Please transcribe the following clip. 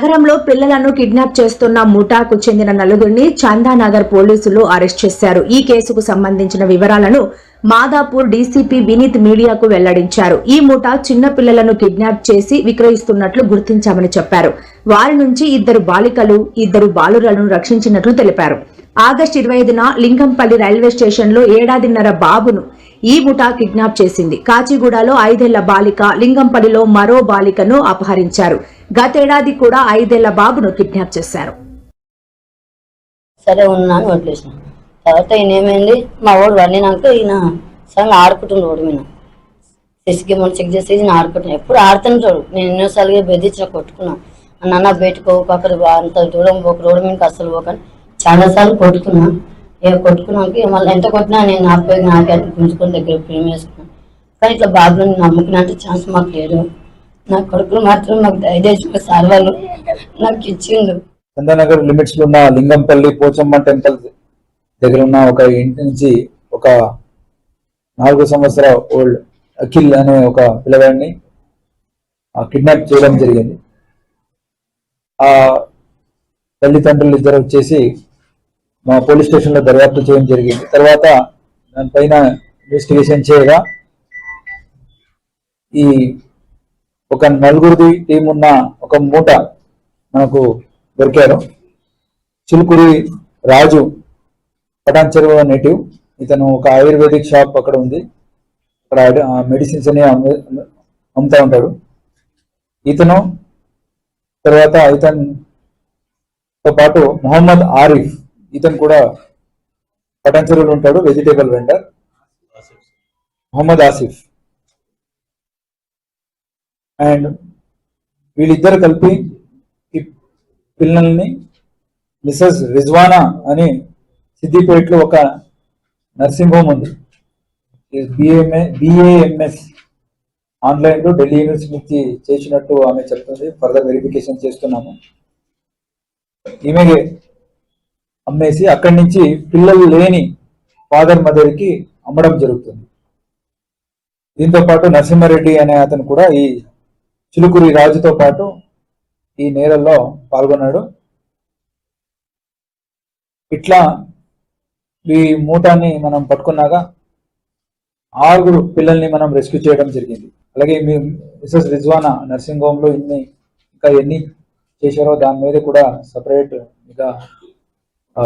నగరంలో పిల్లలను కిడ్నాప్ చేస్తున్న ముఠాకు చెందిన నలుగురిని చందానగర్ పోలీసులు అరెస్ట్ చేశారు. ఈ కేసుకు సంబంధించిన వివరాలను మాదాపూర్ డీసీపీ వినీత్ మీడియాకు వెల్లడించారు. ఈ ముఠా చిన్న పిల్లలను కిడ్నాప్ చేసి విక్రయిస్తున్నట్లు గుర్తించామని చెప్పారు. వారి నుంచి ఇద్దరు బాలికలు ఇద్దరు బాలురలను రక్షించినట్లు తెలిపారు. ఆగస్టు ఇరవై ఐదున లింగంపల్లి రైల్వే స్టేషన్లో ఏడాదిన్నర బాబును ఈ ముఠా కిడ్నాప్ చేసింది. కాచిగూడలో ఐదేళ్ళ బాలిక లింగంపల్లిలో మరో బాలికను అపహరించారు. గతేడాది కూడా ఐదేళ్ళ బాబును కిడ్నాప్ చేశారు. సరే ఉన్నా అని వదిలేసిన. తర్వాత ఈయన ఏమైంది మా వాడు వండినాక ఈయన సడన్గా ఆడుకుంటుండే వాడు మీద. సిసికి మనం చెక్ చేసి ఈయన ఆడుకుంటున్నాను ఎప్పుడు ఆడుతుంటాడు. నేను ఎన్నోసార్లుగా బెదిరించిన కొట్టుకున్నా. నాన్న బయటకు అక్కడ అంత దూరం పోక రోడ్డు మీద అసలు పోకని చాలా సార్లు కొట్టుకున్నా. ఇక కొట్టుకున్నాక మళ్ళీ ఎంత కొట్టినా నేను నాపై నాకే గుంజుకొని దగ్గర ప్రేమ వేసుకున్నాను కానీ ఇట్లా బాబుని నమ్ముకున్నంత ఛాన్స్ మాకు లేదు. నా కొడుకులు మాత్రం నాకు దయచేసి సర్వలు నాకు ఇచ్చిండు. చందానగర్ లిమిట్స్లో ఉన్న లింగంపల్లి పోచమ్మ టెంపుల్ దగ్గర ఉన్న ఒక ఇంటి నుంచి ఒక నాలుగు సంవత్సర ఓల్డ్ అఖిల్ అనే ఒక పిల్లవాడిని కిడ్నాప్ చేయడం జరిగింది. ఆ తల్లిదండ్రులు ఇద్దరు వచ్చేసి మా పోలీస్ స్టేషన్లో దర్యాప్తు చేయడం జరిగింది. తర్వాత దానిపైన ఇన్వెస్టిగేషన్ చేయగా ఈ ఒక నలుగురిది టీం ఉన్న ఒక మూట మనకు దొరికారు. చిలుకురి రాజు పటాన్ చెరువు నేటివ్ ఇతను ఒక ఆయుర్వేదిక్ షాప్ అక్కడ ఉంది. అక్కడ మెడిసిన్స్ అని అమ్ము- అమ్ముతా ఉంటాడు. ఇతను తర్వాత ఇతనితో పాటు మొహమ్మద్ ఆరిఫ్. ఇతను కూడా పటాన్ చెరువులో ఉంటాడు vegetable vendor Mohammed Asif. And వీళ్ళిద్దరు కలిపి ఈ పిల్లల్ని మిసెస్ రిజ్వానా అని సిద్దిపేటలో ఒక నర్సింగ్ హోమ్ ఉంది. బిఏఎంఏ బిఏఎంఎస్ ఆన్లైన్లో ఢిల్లీ యూనివర్సిటీ చేసినట్టు ఆమె చెప్తుంది. ఫర్దర్ వెరిఫికేషన్ చేస్తున్నాము. ఈమె అమ్మేసి అక్కడి నుంచి పిల్లలు లేని ఫాదర్ మదర్కి అమ్మడం జరుగుతుంది. దీంతో పాటు నరసింహారెడ్డి అనే అతను కూడా ఈ చిలుకురి రాజుతో పాటు ఈ నేరల్లో పాల్గొన్నాడు. ఇట్లా ఈ మూటాన్ని మనం పట్టుకున్నాక ఆరుగురు పిల్లల్ని మనం రెస్క్యూ చేయడం జరిగింది. అలాగే మీ మిసెస్ రిజ్వానా నర్సింగ్ హోమ్లో ఇన్ని ఇంకా ఎన్ని చేశారో దాని మీద కూడా సపరేట్ ఇంకా